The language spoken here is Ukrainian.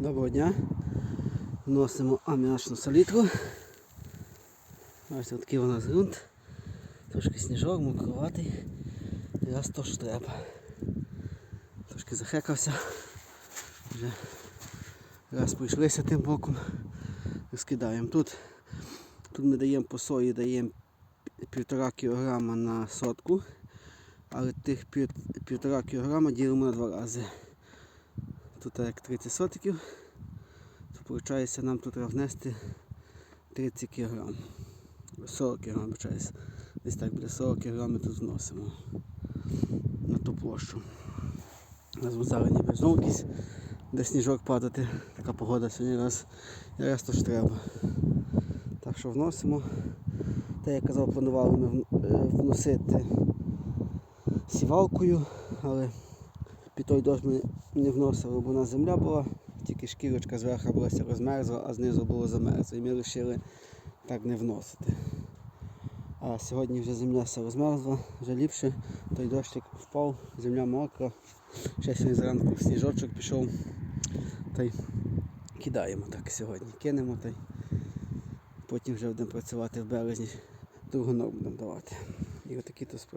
Доброго дня. Вносимо аміачну салітру. Ось такий у нас ґрунт. Трошки сніжок, мокроватий. Раз то, що треба. Трошки захекався. Вже раз пройшлися тим боком. Розкидаємо. Тут, тут ми даємо по сої даємо півтора кілограма на сотку. Але тих півтора кілограма ділимо на два рази. Тут як 30 сотиків, то виходить нам тут внести 30 кг. 40 кг, вибачаюсь. Десь так біля 40 кг ми тут вносимо на ту площу. У нас зараз ніби знову якийсь де сніжок падати. Така погода сьогодні раз, раз то ж треба. Так що вносимо. Те, як казав, планували ми е, вносити сівалкою, але під той дощ ми не вносили, бо у земля була, тільки шкірочка зверху булася розмерзла, а знизу було замерзло. І ми вирішили так не вносити. А сьогодні вже земля вся розмерзла, вже ліпше, той дощик впав, земля мокра. Ще сьогодні зранку сніжочок пішов. Та й кидаємо так сьогодні. Кинемо та й потім вже будемо працювати в березні, другу норму будемо давати. І отакі то справи.